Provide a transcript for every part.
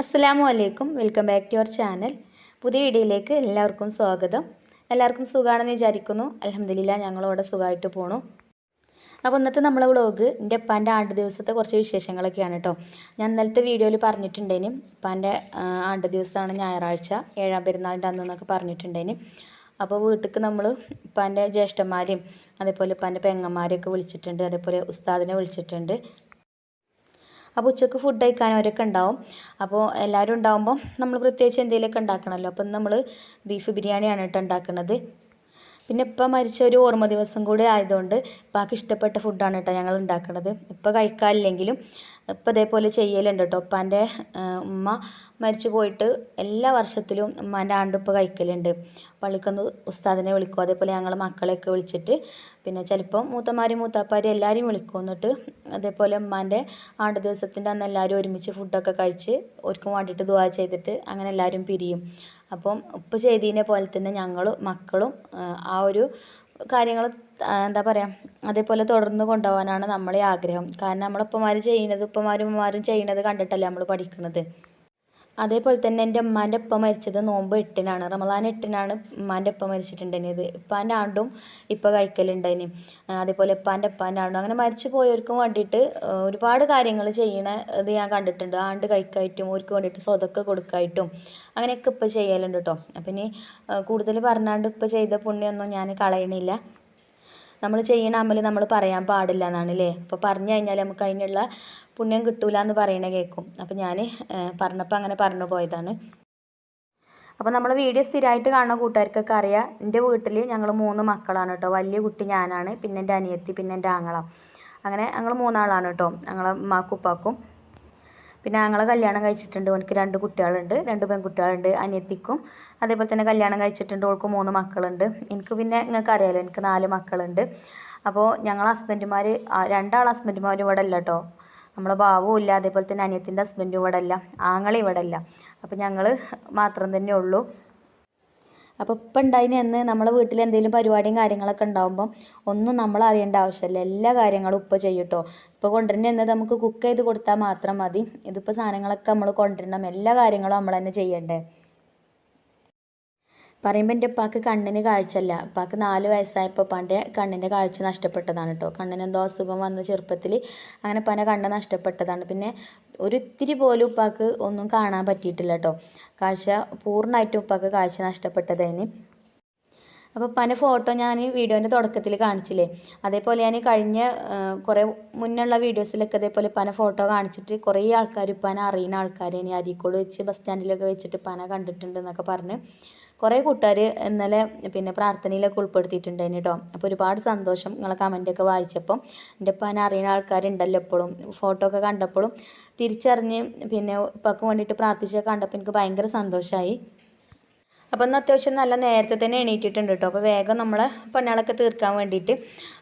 അസ്സലാമു വലൈക്കും welcome back to your channel പുതിയ വീഡിയോയിലേക്ക് എല്ലാവർക്കും സ്വാഗതം. എല്ലാവർക്കും സുഖമാണെന്ന് വിചാരിക്കുന്നു. അലഹമില്ല ഞങ്ങളവിടെ സുഖമായിട്ട് പോണു. അപ്പോൾ ഇന്നത്തെ നമ്മളെ വ്ളോഗ് എന്റെ ഉപ്പാന്റെ ആണ്ട് ദിവസത്തെ കുറച്ച് വിശേഷങ്ങളൊക്കെയാണ് കേട്ടോ ഞാൻ ഇന്നലത്തെ വീഡിയോയിൽ പറഞ്ഞിട്ടുണ്ടേനും. ഉപ്പാന്റെ ആണ്ട് ദിവസമാണ് ഞായറാഴ്ച. ഏഴാം പെരുന്നാളിന്റെ അന്നെന്നൊക്കെ പറഞ്ഞിട്ടുണ്ടേനും. അപ്പോൾ വീട്ടിലേക്ക് നമ്മൾ ഉപ്പാന്റെ ജ്യേഷ്ഠന്മാരെയും അതേപോലെ ഉപ്പാന്റെ പെങ്ങന്മാരെയൊക്കെ വിളിച്ചിട്ടുണ്ട്. അതേപോലെ ഉസ്താദിനെ വിളിച്ചിട്ടുണ്ട്. അപ്പോൾ ഉച്ചയ്ക്ക് ഫുഡ് കഴിക്കാൻ അവരൊക്കെ ഉണ്ടാവും. അപ്പോൾ എല്ലാവരും ഉണ്ടാകുമ്പോൾ നമ്മൾ പ്രത്യേകിച്ച് എന്തെങ്കിലുമൊക്കെ ഉണ്ടാക്കണമല്ലോ അപ്പം നമ്മൾ ബീഫ് ബിരിയാണിയാണ് കേട്ടോ ഉണ്ടാക്കുന്നത് പിന്നെ ഇപ്പം മരിച്ച ഒരു ഓർമ്മ ദിവസം കൂടി ആയതുകൊണ്ട് ഇപ്പാക്ക് ഇഷ്ടപ്പെട്ട ഫുഡാണ് കേട്ടോ ഞങ്ങൾ ഉണ്ടാക്കുന്നത് ഇപ്പം കഴിക്കാനില്ലെങ്കിലും ഇപ്പം ഇതേപോലെ ചെയ്യലുണ്ട് കേട്ടോ. ഉപ്പാന്റെ ഉമ്മ മരിച്ചു പോയിട്ട് എല്ലാ വർഷത്തിലും ഉമ്മാന്റെ ആണ്ടുപ്പ് കഴിക്കലുണ്ട്. പള്ളിക്കൊന്ന് ഉസ്താദിനെ വിളിക്കും. അതേപോലെ ഞങ്ങൾ മക്കളെയൊക്കെ വിളിച്ചിട്ട് പിന്നെ ചിലപ്പം മൂത്തമാരും മൂത്താപ്പാരും എല്ലാവരും വിളിക്കും. എന്നിട്ട് അതേപോലെ ഉമ്മാന്റെ ആണ്ട് ദിവസത്തിന്റെ അന്ന് എല്ലാവരും ഒരുമിച്ച് ഫുഡൊക്കെ കഴിച്ച് ഒരുക്കും വേണ്ടിയിട്ട് ദുവാ ചെയ്തിട്ട് അങ്ങനെ എല്ലാവരും പിരിയും. അപ്പം ഉപ്പ് ചെയ്തതിനെ പോലെ തന്നെ ഞങ്ങളും മക്കളും ആ ഒരു കാര്യങ്ങൾ എന്താ പറയുക അതേപോലെ തുടർന്ന് കൊണ്ടുപോകാനാണ് നമ്മളെ ആഗ്രഹം. കാരണം നമ്മളപ്പന്മാർ ചെയ്യുന്നത് ഉപ്പമാരും ഉമ്മമാരും ചെയ്യുന്നത് കണ്ടിട്ടല്ലേ നമ്മൾ പഠിക്കുന്നത് അതേപോലെ തന്നെ എന്റെ ഉമ്മാന്റെ ഉപ്പ മരിച്ചത് നോമ്പ് എട്ടിനാണ്. റമദാൻ എട്ടിനാണ് ഉമ്മാന്റെ ഉപ്പ മരിച്ചിട്ടുണ്ടായിരുന്നത്. ഉപ്പാന്റെ ആണ്ടും ഇപ്പം കഴിക്കലുണ്ടായിന്. അതേപോലെ ഉപ്പാന്റെ ഉപ്പാന്റെ ആണ്ടും. അങ്ങനെ മരിച്ചു പോയവർക്കും വേണ്ടിയിട്ട് ഒരുപാട് കാര്യങ്ങൾ ചെയ്യണ ഇത് ഞാൻ കണ്ടിട്ടുണ്ട്. ആണ്ട് കഴിക്കായിട്ടും അവർക്ക് വേണ്ടിയിട്ട് സ്വതൊക്കെ കൊടുക്കായിട്ടും അങ്ങനെയൊക്കെ ഇപ്പം ചെയ്യലുണ്ട് കേട്ടോ അപ്പം ഇനി കൂടുതൽ പറഞ്ഞാണ്ട് ഇപ്പം ചെയ്ത പുണ്യമൊന്നും ഞാൻ കളയണില്ല. നമ്മൾ ചെയ്യണ അമൽ നമ്മൾ പറയാൻ പാടില്ല എന്നാണ് അല്ലേ അപ്പോൾ പറഞ്ഞു കഴിഞ്ഞാൽ നമുക്ക് അതിനുള്ള പുണ്യം കിട്ടൂല എന്ന് പറയണ കേൾക്കും അപ്പോൾ ഞാൻ പറഞ്ഞപ്പോൾ അങ്ങനെ പറഞ്ഞു പോയതാണ്. അപ്പോൾ നമ്മൾ വീഡിയോ സ്ഥിരമായിട്ട് കാണുന്ന കൂട്ടുകാർക്കൊക്കെ അറിയാം എന്റെ വീട്ടിൽ ഞങ്ങൾ മൂന്ന് മക്കളാണ് കേട്ടോ വലിയ കുട്ടി ഞാനാണ് പിന്നെ എന്റെ അനിയത്തി പിന്നെ എന്റെ ആങ്ങള. അങ്ങനെ ഞങ്ങൾ മൂന്നാളാണ് കേട്ടോ ഞങ്ങളെ മാക്കുപ്പാക്കും പിന്നെ ഞങ്ങളെ കല്യാണം കഴിച്ചിട്ടുണ്ട് എനിക്ക് രണ്ട് കുട്ടികളുണ്ട് രണ്ട് പെൺകുട്ടികളുണ്ട് അനിയത്തിക്കും. അതേപോലെ തന്നെ കല്യാണം കഴിച്ചിട്ടുണ്ട് ഓൾക്ക് മൂന്ന് മക്കളുണ്ട്. എനിക്ക് പിന്നെ നിങ്ങൾക്ക് അറിയാമല്ലോ എനിക്ക് നാല് മക്കളുണ്ട്. അപ്പോൾ ഞങ്ങൾ ഹസ്ബൻഡുമാർ രണ്ടാൾ ഹസ്ബൻഡുമാർ ഇവിടെ അല്ല കേട്ടോ നമ്മളെ ഭാവവും ഇല്ല അതേപോലെ തന്നെ അനിയത്തിന്റെ ഹസ്ബൻഡും ഇവിടെ അല്ല ആങ്ങളെ ഇവിടെ അല്ല അപ്പോൾ ഞങ്ങൾ മാത്രം തന്നെ ഉള്ളൂ. അപ്പോൾ ഇപ്പം ഉണ്ടായിന് എന്ന് നമ്മളെ വീട്ടിൽ എന്തെങ്കിലും പരിപാടിയും കാര്യങ്ങളൊക്കെ ഉണ്ടാകുമ്പം ഒന്നും നമ്മൾ അറിയേണ്ട ആവശ്യമില്ല എല്ലാ കാര്യങ്ങളും ഉപ്പ ചെയ്യട്ടോ. ഇപ്പോൾ കൊണ്ടുവരുന്ന എന്നത് നമുക്ക് കുക്ക് ചെയ്ത് കൊടുത്താൽ മാത്രം മതി. ഇതിപ്പോൾ സാധനങ്ങളൊക്കെ നമ്മൾ കൊണ്ടുവരണം. എല്ലാ കാര്യങ്ങളും നമ്മൾ തന്നെ ചെയ്യണ്ടേ. പറയുമ്പോൾ എന്റെ ഉപ്പാക്ക് കണ്ണിന് കാഴ്ചയല്ല. ഉപ്പാക്ക് നാല് വയസ്സായപ്പോൾ പണ്ടേ കണ്ണിന്റെ കാഴ്ച നഷ്ടപ്പെട്ടതാണ് കേട്ടോ കണ്ണിന് എന്തോ അസുഖം വന്ന ചെറുപ്പത്തിൽ അങ്ങനെ ഉപ്പാന്റെ കണ്ണ് നഷ്ടപ്പെട്ടതാണ്. പിന്നെ ഒരിത്തിരി പോലും ഉപ്പാക്ക് ഒന്നും കാണാൻ പറ്റിയിട്ടില്ല കേട്ടോ കാഴ്ച പൂർണമായിട്ടും ഉപ്പാക്ക് കാഴ്ച നഷ്ടപ്പെട്ടതേന്. അപ്പോൾ പന ഫോട്ടോ ഞാൻ വീഡിയോന്റെ തുടക്കത്തിൽ കാണിച്ചില്ലേ? അതേപോലെ ഞാൻ കഴിഞ്ഞ കുറേ മുന്നുള്ള വീഡിയോസിലൊക്കെ അതേപോലെ പന ഫോട്ടോ കാണിച്ചിട്ട് കുറേ ആൾക്കാർ പന അറിയുന്ന ആൾക്കാർ ഇനി അരീക്കോട് വെച്ച് ബസ് സ്റ്റാൻഡിലൊക്കെ വെച്ചിട്ട് പന കണ്ടിട്ടുണ്ടെന്നൊക്കെ പറഞ്ഞ്. കുറേ കൂട്ടുകാർ ഇന്നലെ പിന്നെ പ്രാർത്ഥനയിലൊക്കെ ഉൾപ്പെടുത്തിയിട്ടുണ്ടായിരുന്നു കേട്ടോ അപ്പോൾ ഒരുപാട് സന്തോഷം നിങ്ങളെ കമന്റൊക്കെ വായിച്ചപ്പം. എന്റെ ഉപ്പാനെ അറിയുന്ന ആൾക്കാരുണ്ടല്ലോ എപ്പോഴും ഫോട്ടോ ഒക്കെ കണ്ടപ്പോഴും തിരിച്ചറിഞ്ഞ് പിന്നെ ഉപ്പക്ക് വേണ്ടിയിട്ട് പ്രാർത്ഥിച്ചൊക്കെ കണ്ടപ്പോൾ എനിക്ക് ഭയങ്കര സന്തോഷമായി അപ്പോൾ ഇന്ന് അത്യാവശ്യം നല്ല നേരത്തെ തന്നെ എണീറ്റിട്ടുണ്ട് കേട്ടോ അപ്പോൾ വേഗം നമ്മളെ പണികളൊക്കെ തീർക്കാൻ വേണ്ടിയിട്ട്.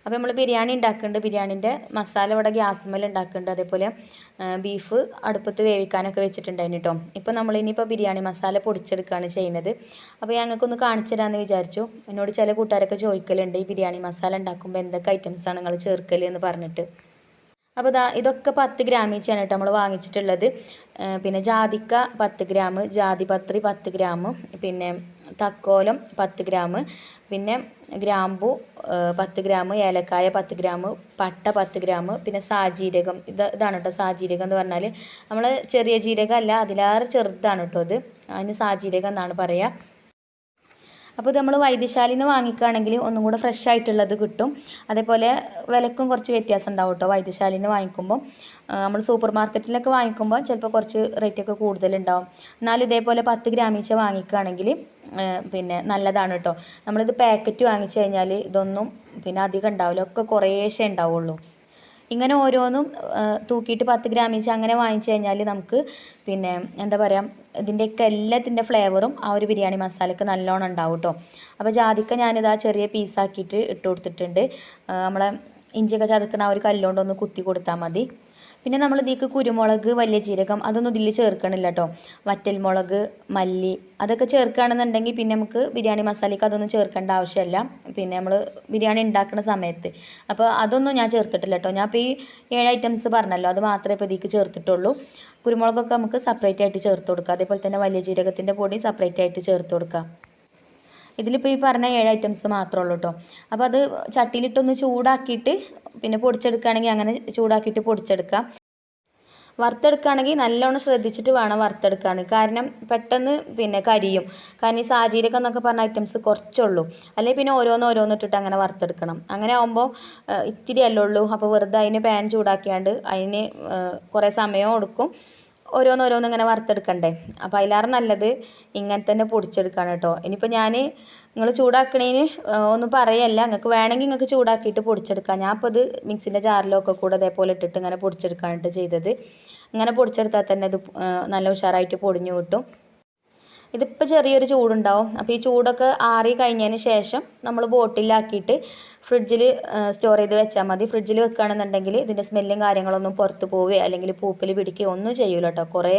അപ്പോൾ നമ്മൾ ബിരിയാണി ഉണ്ടാക്കുന്നുണ്ട് ബിരിയാണീന്റെ മസാല ഇവിടെ ഗ്യാസുമ്മൽ ഉണ്ടാക്കുന്നുണ്ട് അതേപോലെ ബീഫ് അടുപ്പത്ത് വേവിക്കാനൊക്കെ വെച്ചിട്ടുണ്ടായിരുന്നു കേട്ടോ ഇപ്പോൾ നമ്മൾ ഇനിയിപ്പോൾ ബിരിയാണി മസാല പൊടിച്ചെടുക്കുകയാണ് ചെയ്യുന്നത്. അപ്പോൾ ഞങ്ങൾക്കൊന്ന് കാണിച്ചു തരാമെന്ന് വിചാരിച്ചു. എന്നോട് ചില കൂട്ടുകാരൊക്കെ ചോദിക്കലുണ്ട് ഈ ബിരിയാണി മസാല ഉണ്ടാക്കുമ്പോൾ എന്തൊക്കെ ഐറ്റംസാണ് നിങ്ങൾ ചേർക്കൽ എന്ന് പറഞ്ഞിട്ട്. അപ്പോൾ ദാ ഇതൊക്കെ പത്ത് ഗ്രാമിൽ വെച്ചാണ് കേട്ടോ നമ്മൾ വാങ്ങിച്ചിട്ടുള്ളത്. പിന്നെ ജാതിക്ക പത്ത് ഗ്രാം ജാതിപത്രി പത്ത് ഗ്രാം പിന്നെ തക്കോലം പത്ത് ഗ്രാം പിന്നെ ഗ്രാമ്പു പത്ത് ഗ്രാം ഏലക്കായ പത്ത് ഗ്രാം പട്ട പത്ത് ഗ്രാം പിന്നെ സാജീരകം. ഇത് ഇതാണ് കേട്ടോ സാജീരകം എന്ന് പറഞ്ഞാൽ നമ്മൾ ചെറിയ ജീരകം അല്ല അതിലേറെ ചെറുതാണ് കേട്ടോ അത്. അതിന് സാജീരകം എന്നാണ് പറയുക അപ്പോൾ നമ്മൾ വൈദ്യശാലയിൽ നിന്ന് വാങ്ങിക്കുകയാണെങ്കിൽ ഒന്നും കൂടെ ഫ്രഷ് ആയിട്ടുള്ളത് കിട്ടും. അതേപോലെ വിലക്കും കുറച്ച് വ്യത്യാസം ഉണ്ടാവും കേട്ടോ വൈദ്യശാലയിൽ നിന്ന് വാങ്ങിക്കുമ്പോൾ നമ്മൾ സൂപ്പർ മാർക്കറ്റിലൊക്കെ വാങ്ങിക്കുമ്പോൾ ചിലപ്പോൾ കുറച്ച് റേറ്റൊക്കെ കൂടുതലുണ്ടാവും. എന്നാലും ഇതേപോലെ പത്ത് ഗ്രാമീച്ച വാങ്ങിക്കുകയാണെങ്കിൽ പിന്നെ നല്ലതാണ് കേട്ടോ നമ്മളിത് പാക്കറ്റ് വാങ്ങിച്ചു കഴിഞ്ഞാൽ ഇതൊന്നും പിന്നെ അധികം ഉണ്ടാവില്ല ഒക്കെ കുറേശ്ശേ ഉണ്ടാവുള്ളൂ. ഇങ്ങനെ ഓരോന്നും തൂക്കിയിട്ട് പത്ത് ഗ്രാം വെച്ച് അങ്ങനെ വാങ്ങിച്ചു കഴിഞ്ഞാൽ നമുക്ക് പിന്നെ എന്താ പറയുക ഇതിന്റെയൊക്കെ എല്ലാത്തിന്റെ ഫ്ലേവറും ആ ഒരു ബിരിയാണി മസാലയ്ക്ക് നല്ലോണം ഉണ്ടാവും കേട്ടോ അപ്പോൾ ജാതിക്ക ഞാനിതാ ചെറിയ പീസാക്കിയിട്ട് ഇട്ട് കൊടുത്തിട്ടുണ്ട്. നമ്മളെ ഇഞ്ചിയൊക്കെ ചതക്കണ ആ ഒരു കല്ലുകൊണ്ടൊന്ന് കുത്തി കൊടുത്താൽ മതി. പിന്നെ നമ്മൾ ഇതിലേക്ക് കുരുമുളക് വലിയ ജീരകം അതൊന്നും ഇതിൽ ചേർക്കണില്ല കേട്ടോ വറ്റൽ മുളക് മല്ലി അതൊക്കെ ചേർക്കുകയാണെന്നുണ്ടെങ്കിൽ പിന്നെ നമുക്ക് ബിരിയാണി മസാലയ്ക്ക് അതൊന്നും ചേർക്കേണ്ട ആവശ്യമില്ല. പിന്നെ നമ്മൾ ബിരിയാണി ഉണ്ടാക്കുന്ന സമയത്ത്. അപ്പോൾ അതൊന്നും ഞാൻ ചേർത്തിട്ടില്ല കേട്ടോ ഞാൻ ഇപ്പോൾ ഈ ഏഴ് ഐറ്റംസ് പറഞ്ഞല്ലോ അത് മാത്രമേ ഇപ്പോൾ ഇതിലേക്ക് ചേർത്തിട്ടുള്ളൂ. കുരുമുളകൊക്കെ നമുക്ക് സെപ്പറേറ്റ് ആയിട്ട് ചേർത്ത് കൊടുക്കുക അതേപോലെ തന്നെ വലിയ ജീരകത്തിന്റെ പൊടി സെപ്പറേറ്റ് ആയിട്ട് ചേർത്ത് കൊടുക്കുക ഇതിലിപ്പോൾ ഈ പറഞ്ഞ ഏഴ് ഐറ്റംസ് മാത്രമേ ഉള്ളൂ കേട്ടോ അപ്പോൾ അത് ചട്ടിയിലിട്ടൊന്ന് ചൂടാക്കിയിട്ട് പിന്നെ പൊടിച്ചെടുക്കുകയാണെങ്കിൽ അങ്ങനെ ചൂടാക്കിയിട്ട് പൊടിച്ചെടുക്കാം. വറുത്തെടുക്കുകയാണെങ്കിൽ നല്ലോണം ശ്രദ്ധിച്ചിട്ട് വേണം വറുത്തെടുക്കാൻ. കാരണം പെട്ടെന്ന് പിന്നെ കരിയും. കാരണം ഈ സാജീരകം എന്നൊക്കെ പറഞ്ഞ ഐറ്റംസ് കുറച്ചുള്ളൂ. അല്ലെങ്കിൽ പിന്നെ ഓരോന്ന് ഓരോന്ന് ഇട്ടിട്ട് അങ്ങനെ വറുത്തെടുക്കണം. അങ്ങനെ ആകുമ്പോൾ ഇത്തിരി അല്ലേ ഉള്ളൂ. അപ്പോൾ വെറുതെ അതിന് പാൻ ചൂടാക്കിയാണ്ട് അതിന് കുറേ സമയവും എടുക്കും. ഓരോന്നോരോന്ന് ഇങ്ങനെ വറുത്തെടുക്കണ്ടേ? അപ്പോൾ അതിലാറ് നല്ലത് ഇങ്ങനെ തന്നെ പൊടിച്ചെടുക്കാണ് കേട്ടോ. ഇനിയിപ്പോൾ ഞാൻ നിങ്ങൾ ചൂടാക്കണേന് ഒന്നും പറയല്ല. നിങ്ങൾക്ക് വേണമെങ്കിൽ നിങ്ങൾക്ക് ചൂടാക്കിയിട്ട് പൊടിച്ചെടുക്കാം. ഞാൻ അപ്പോൾ ഇത് മിക്സിന്റെ ജാറിലൊക്കെ കൂടെ അതേപോലെ ഇട്ടിട്ട് ഇങ്ങനെ പൊടിച്ചെടുക്കാനായിട്ട് ചെയ്തത്. ഇങ്ങനെ പൊടിച്ചെടുത്താൽ തന്നെ ഇത് നല്ല ഉഷാറായിട്ട് പൊടിഞ്ഞു കിട്ടും. ഇതിപ്പോൾ ചെറിയൊരു ചൂടുണ്ടാവും. അപ്പോൾ ഈ ചൂടൊക്കെ ആറി കഴിഞ്ഞതിന് ശേഷം നമ്മൾ ബോട്ടിലാക്കിയിട്ട് ഫ്രിഡ്ജിൽ സ്റ്റോർ ചെയ്ത് വെച്ചാൽ മതി. ഫ്രിഡ്ജിൽ വെക്കുകയാണെന്നുണ്ടെങ്കിൽ ഇതിന്റെ സ്മെല്ലും കാര്യങ്ങളൊന്നും പുറത്ത് പോവുകയോ അല്ലെങ്കിൽ പൂപ്പിൽ പിടിക്കുകയോ ഒന്നും ചെയ്യൂല കേട്ടോ കുറേ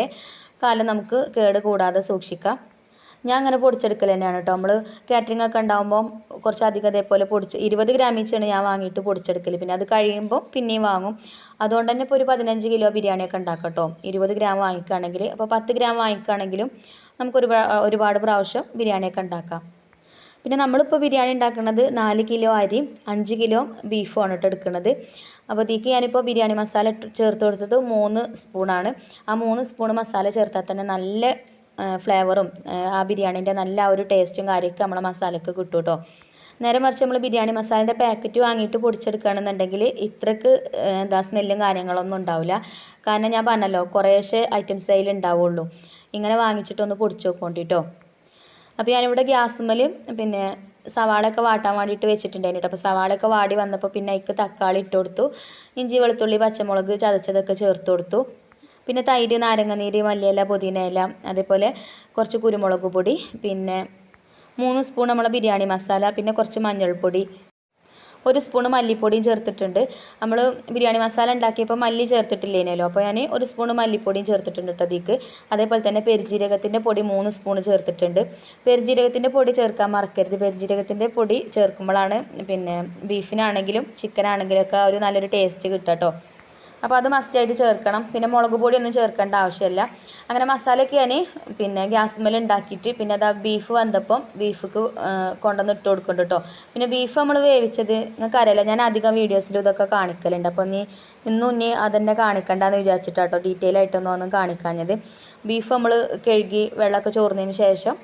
കാലം നമുക്ക് കേട് കൂടാതെ സൂക്ഷിക്കാം. ഞാൻ അങ്ങനെ പൊടിച്ചെടുക്കൽ തന്നെയാണ് കേട്ടോ നമ്മൾ കാറ്ററിംഗ് ഒക്കെ ഉണ്ടാകുമ്പോൾ കുറച്ചധികം അതേപോലെ പൊടിച്ച് ഇരുപത് ഗ്രാം വെച്ചാണ് ഞാൻ വാങ്ങിയിട്ട് പൊടിച്ചെടുക്കൽ പിന്നെ അത് കഴിയുമ്പോൾ പിന്നെയും വാങ്ങും. അതുകൊണ്ട് തന്നെ ഇപ്പോൾ ഒരു പതിനഞ്ച് കിലോ ബിരിയാണിയൊക്കെ ഉണ്ടാക്കാം കേട്ടോ ഇരുപത് ഗ്രാം വാങ്ങിക്കുകയാണെങ്കിൽ അപ്പോൾ പത്ത് ഗ്രാം വാങ്ങിക്കുകയാണെങ്കിലും നമുക്കൊരു ഒരുപാട് പ്രാവശ്യം ബിരിയാണിയൊക്കെ ഉണ്ടാക്കാം. പിന്നെ നമ്മളിപ്പോൾ ബിരിയാണി ഉണ്ടാക്കുന്നത് നാല് കിലോ അരി അഞ്ച് കിലോ ബീഫുമാണ് കേട്ടോ എടുക്കുന്നത് അപ്പോൾ ഇതിലേക്ക് ഞാനിപ്പോൾ ബിരിയാണി മസാല ചേർത്ത് കൊടുത്തത് മൂന്ന് സ്പൂണാണ് ആ മൂന്ന് സ്പൂൺ മസാല ചേർത്താൽ തന്നെ നല്ല ഫ്ലേവറും ആ ബിരിയാണീന്റെ നല്ല ഒരു ടേസ്റ്റും കാര്യമൊക്കെ നമ്മളെ മസാലയ്ക്ക് കിട്ടും കേട്ടോ നേരെ മറിച്ച് നമ്മൾ ബിരിയാണി മസാലേന്റെ പാക്കറ്റ് വാങ്ങിയിട്ട് പൊടിച്ചെടുക്കുകയാണെന്നുണ്ടെങ്കിൽ ഇത്രക്ക് എന്താ സ്മെല്ലും കാര്യങ്ങളൊന്നും ഉണ്ടാവില്ല കാരണം ഞാൻ പറഞ്ഞല്ലോ കുറേശ്ശെ ഐറ്റംസ് അതിൽ ഉണ്ടാവുള്ളൂ ഇങ്ങനെ വാങ്ങിച്ചിട്ടൊന്ന് പൊടിച്ച് നോക്കോണ്ടിട്ടോ അപ്പോൾ ഞാനിവിടെ ഗ്യാസുമ്മൽ പിന്നെ സവാളയൊക്കെ വാട്ടാൻ വേണ്ടിയിട്ട് വെച്ചിട്ടുണ്ടായിരുന്നു അപ്പോൾ സവാളയൊക്കെ വാടി വന്നപ്പോൾ പിന്നെ അതിക്ക് തക്കാളി ഇട്ട് കൊടുത്തു. ഇഞ്ചി വെളുത്തുള്ളി പച്ചമുളക് ചതച്ചതൊക്കെ ചേർത്ത് കൊടുത്തു. പിന്നെ തൈര് നാരങ്ങനീര് മല്ലിയില പുതിന ഇല അതേപോലെ കുറച്ച് കുരുമുളക് പൊടി പിന്നെ മൂന്ന് സ്പൂൺ നമ്മളെ ബിരിയാണി മസാല പിന്നെ കുറച്ച് മഞ്ഞൾപ്പൊടി ഒരു സ്പൂൺ മല്ലിപ്പൊടിയും ചേർത്തിട്ടുണ്ട്. നമ്മൾ ബിരിയാണി മസാല ഉണ്ടാക്കിയപ്പോൾ മല്ലി ചേർത്തിട്ടില്ലേനല്ലോ? അപ്പോൾ ഞാൻ ഒരു സ്പൂൺ മല്ലിപ്പൊടിയും ചേർത്തിട്ടുണ്ട് കേട്ടോ അതിക്ക് അതേപോലെ തന്നെ പെരിജീരകത്തിന്റെ പൊടി മൂന്ന് സ്പൂൺ ചേർത്തിട്ടുണ്ട്. പെരിജീരകത്തിന്റെ പൊടി ചേർക്കാൻ മറക്കരുത്. പെരിജീരകത്തിന്റെ പൊടി ചേർക്കുമ്പോഴാണ് പിന്നെ ബീഫിനാണെങ്കിലും ചിക്കനാണെങ്കിലും ഒക്കെ ഒരു നല്ലൊരു ടേസ്റ്റ് കിട്ടുക കേട്ടോ അപ്പോൾ അത് മസ്റ്റായിട്ട് ചേർക്കണം. പിന്നെ മുളക് പൊടിയൊന്നും ചേർക്കേണ്ട ആവശ്യമില്ല. അങ്ങനെ മസാലയൊക്കെ ഞാൻ പിന്നെ ഗ്യാസ് മേൽ ഉണ്ടാക്കിയിട്ട് പിന്നെ അത് ആ ബീഫ് വന്നപ്പം ബീഫ്ക്ക് കൊണ്ടുവന്ന് ഇട്ട് കൊടുക്കുന്നുണ്ട് കേട്ടോ പിന്നെ ബീഫ് നമ്മൾ വേവിച്ചത് നിങ്ങൾക്ക് അറിയില്ല ഞാൻ അധികം വീഡിയോസിലും ഇതൊക്കെ കാണിക്കലുണ്ട്. അപ്പോൾ നീ ഇന്നും ഇനി അതന്നെ കാണിക്കണ്ടെന്ന് വിചാരിച്ചിട്ടാട്ടോ ഡീറ്റെയിൽ ആയിട്ടൊന്നും ഒന്നും കാണിക്കാഞ്ഞത്. ബീഫ് നമ്മൾ കഴുകി വെള്ളമൊക്കെ ചോർന്നതിന് ശേഷം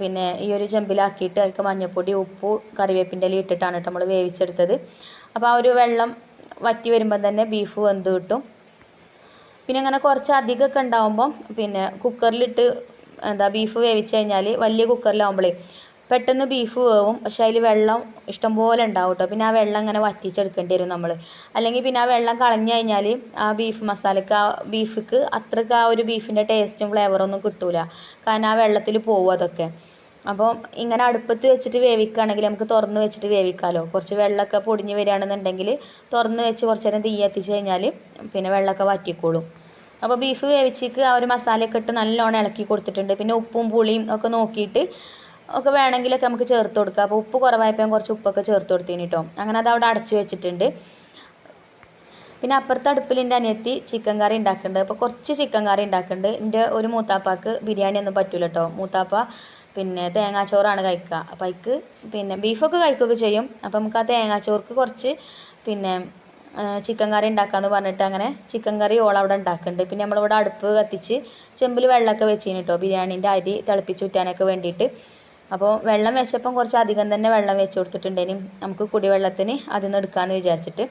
പിന്നെ ഈ ഒരു ചെമ്പിലാക്കിയിട്ട് അതിൽക്ക് മഞ്ഞൾപ്പൊടി ഉപ്പ് കറിവേപ്പിന്റെ ഇല ഇട്ടിട്ടാണ് കേട്ടോ നമ്മൾ വേവിച്ചെടുത്തത്. അപ്പോൾ ആ ഒരു വെള്ളം വറ്റി വരുമ്പം തന്നെ ബീഫ് വെന്ത് കിട്ടും. പിന്നെ അങ്ങനെ കുറച്ച് അധികമൊക്കെ ഉണ്ടാകുമ്പം പിന്നെ കുക്കറിലിട്ട് എന്താ ബീഫ് വേവിച്ച് കഴിഞ്ഞാൽ വലിയ കുക്കറിലാവുമ്പോഴേ പെട്ടെന്ന് ബീഫ് വേവും. പക്ഷേ അതിൽ വെള്ളം ഇഷ്ടംപോലെ ഉണ്ടാവും കേട്ടോ. പിന്നെ ആ വെള്ളം ഇങ്ങനെ വറ്റിച്ചെടുക്കേണ്ടി വരും നമ്മൾ അല്ലെങ്കിൽ പിന്നെ ആ വെള്ളം കളഞ്ഞു കഴിഞ്ഞാൽ ആ ബീഫ് മസാലയ്ക്ക് ആ ബീഫിക്ക് അത്രയ്ക്ക് ആ ഒരു ബീഫിന്റെ ടേസ്റ്റും ഫ്ലേവറൊന്നും കിട്ടൂല. കാരണം ആ വെള്ളത്തിൽ പോവും അതൊക്കെ. അപ്പോൾ ഇങ്ങനെ അടുപ്പത്ത് വെച്ചിട്ട് വേവിക്കുകയാണെങ്കിൽ നമുക്ക് തുറന്ന് വെച്ചിട്ട് വേവിക്കാമല്ലോ കുറച്ച് വെള്ളമൊക്കെ പൊടിഞ്ഞ് വരികയാണെന്നുണ്ടെങ്കിൽ തുറന്ന് വെച്ച് കുറച്ച് നേരം തീ എത്തിച്ച് കഴിഞ്ഞാൽ പിന്നെ വെള്ളമൊക്കെ വറ്റിക്കോളും. അപ്പോൾ ബീഫ് വേവിച്ചിക്ക് ആ ഒരു മസാലയൊക്കെ ഇട്ട് നല്ലോണം ഇളക്കി കൊടുത്തിട്ടുണ്ട്. പിന്നെ ഉപ്പും പുളിയും ഒക്കെ നോക്കിയിട്ട് ഒക്കെ വേണമെങ്കിലൊക്കെ നമുക്ക് ചേർത്ത് കൊടുക്കാം. അപ്പോൾ ഉപ്പ് കുറവായപ്പോൾ കുറച്ച് ഉപ്പൊക്കെ ചേർത്ത് കൊടുത്തിന് കേട്ടോ അങ്ങനെ അത് അവിടെ അടച്ചു വെച്ചിട്ടുണ്ട്. പിന്നെ അപ്പുറത്തെ അടുപ്പിൽ എന്റെ അനിയത്തി ചിക്കൻ കറി ഉണ്ടാക്കുന്നുണ്ട്. അപ്പോൾ കുറച്ച് ചിക്കൻ കറി ഉണ്ടാക്കുന്നുണ്ട്. എന്റെ ഒരു മൂത്താപ്പാക്ക് ബിരിയാണി ഒന്നും പറ്റൂല കേട്ടോ മൂത്താപ്പ പിന്നെ തേങ്ങാച്ചോറാണ് കഴിക്കുക. അപ്പം അതിക്ക് പിന്നെ ബീഫൊക്കെ കഴിക്കുകയൊക്കെ ചെയ്യും. അപ്പം നമുക്ക് ആ തേങ്ങാച്ചോർക്ക് കുറച്ച് പിന്നെ ചിക്കൻ കറി ഉണ്ടാക്കാമെന്ന് പറഞ്ഞിട്ട് അങ്ങനെ ചിക്കൻ കറി ഓൾ അവിടെ ഉണ്ടാക്കുന്നുണ്ട്. പിന്നെ നമ്മളിവിടെ അടുപ്പ് കത്തിച്ച് ചെമ്പിൽ വെള്ളമൊക്കെ വെച്ചിന് കേട്ടോ ബിരിയാണീന്റെ അരി തിളപ്പിച്ചൂറ്റാനൊക്കെ വേണ്ടിയിട്ട്. അപ്പോൾ വെള്ളം വെച്ചപ്പം കുറച്ച് അധികം തന്നെ വെള്ളം വെച്ച് കൊടുത്തിട്ടുണ്ടേനും നമുക്ക് കുടിവെള്ളത്തിന് അതിൽ നിന്ന് എടുക്കാമെന്ന് വിചാരിച്ചിട്ട്.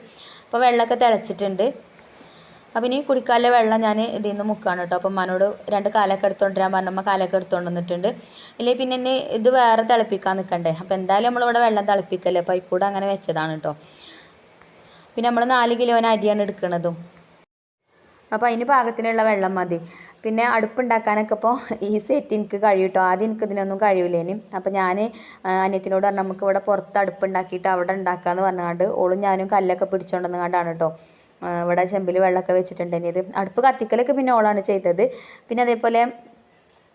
അപ്പോൾ വെള്ളമൊക്കെ തിളച്ചിട്ടുണ്ട്. അപ്പം ഇനി കുടിക്കാനുള്ള വെള്ളം ഞാൻ ഇതിൽ നിന്ന് മുക്കാണ് കേട്ടോ. അപ്പം മനോട് രണ്ട് കാലൊക്കെ എടുത്തുകൊണ്ടിരാൻ പറഞ്ഞമ്മ കാലൊക്കെ എടുത്തുകൊണ്ട് വന്നിട്ടുണ്ട്. ഇല്ലെങ്കിൽ പിന്നെ ഇനി ഇത് വേറെ തിളപ്പിക്കാൻ നിൽക്കണ്ടേ അപ്പോൾ എന്തായാലും നമ്മളിവിടെ വെള്ളം തിളപ്പിക്കല്ലേ? അപ്പോൾ അതിൽ അങ്ങനെ വെച്ചതാണ് കേട്ടോ. പിന്നെ നമ്മൾ നാല് കിലോന് അരിയാണ് എടുക്കുന്നതും അപ്പോൾ അതിന് പാകത്തിനുള്ള വെള്ളം മതി. പിന്നെ അടുപ്പുണ്ടാക്കാനൊക്കെ ഇപ്പോൾ സെറ്റ് എനിക്ക് കഴിയും കേട്ടോ. ആദ്യം എനിക്ക് ഇതിനൊന്നും കഴിയില്ലേനും അപ്പോൾ ഞാൻ അനിയത്തിനോട് പറഞ്ഞു നമുക്ക് ഇവിടെ പുറത്ത് അടുപ്പുണ്ടാക്കിയിട്ട് അവിടെ ഉണ്ടാക്കാമെന്ന് പറഞ്ഞുകൊണ്ട് ഓളും ഞാനും കല്ലൊക്കെ പിടിച്ചുകൊണ്ടെന്ന് കണ്ടാണ് കേട്ടോ. ഇവിടെ ചെമ്പിൽ വെള്ളമൊക്കെ വെച്ചിട്ടുണ്ടെങ്കിൽ ഇത് അടുപ്പ് കത്തിക്കലൊക്കെ പിന്നെ ഓളാണ് ചെയ്തത്. പിന്നെ അതേപോലെ